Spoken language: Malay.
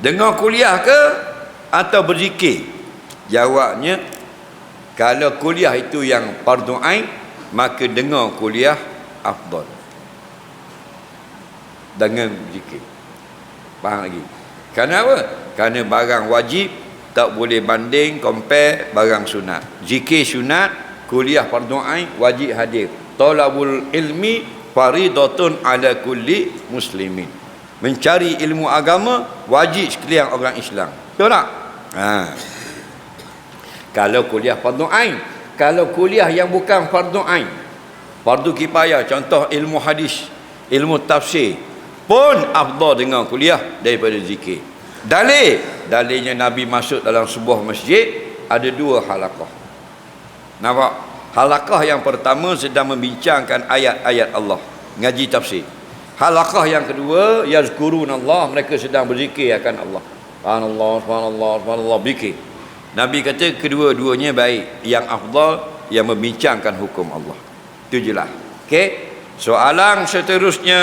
dengar kuliah ke atau berzikir? Jawabnya kalau kuliah itu yang fardu ain maka dengar kuliah afdal. Dengan zikir faham lagi? Kerana apa? Kerana barang wajib tak boleh banding compare barang sunat. Zikir sunat kuliah fardu ain wajib hadir. Talabul ilmi faridatun ala kulli muslimin mencari ilmu agama wajib sekalian orang Islam. Betul tak? Ha. Kalau kuliah fardu ain. Kalau kuliah yang bukan fardu ain. Fardu kifayah contoh ilmu hadis ilmu tafsir pun afdal dengan kuliah daripada zikir. Dalil. Dalilnya nabi masuk dalam sebuah masjid ada dua halaqah. Nampak? Halaqah yang pertama sedang membincangkan ayat-ayat Allah ngaji tafsir halaqah yang kedua yazkurun Allah mereka sedang berzikir akan Allah subhanallah subhanallah subhanallah zikir Nabi kata kedua-duanya baik. Yang afdal yang membincangkan hukum Allah. Itu jelas. Okey. Soalan seterusnya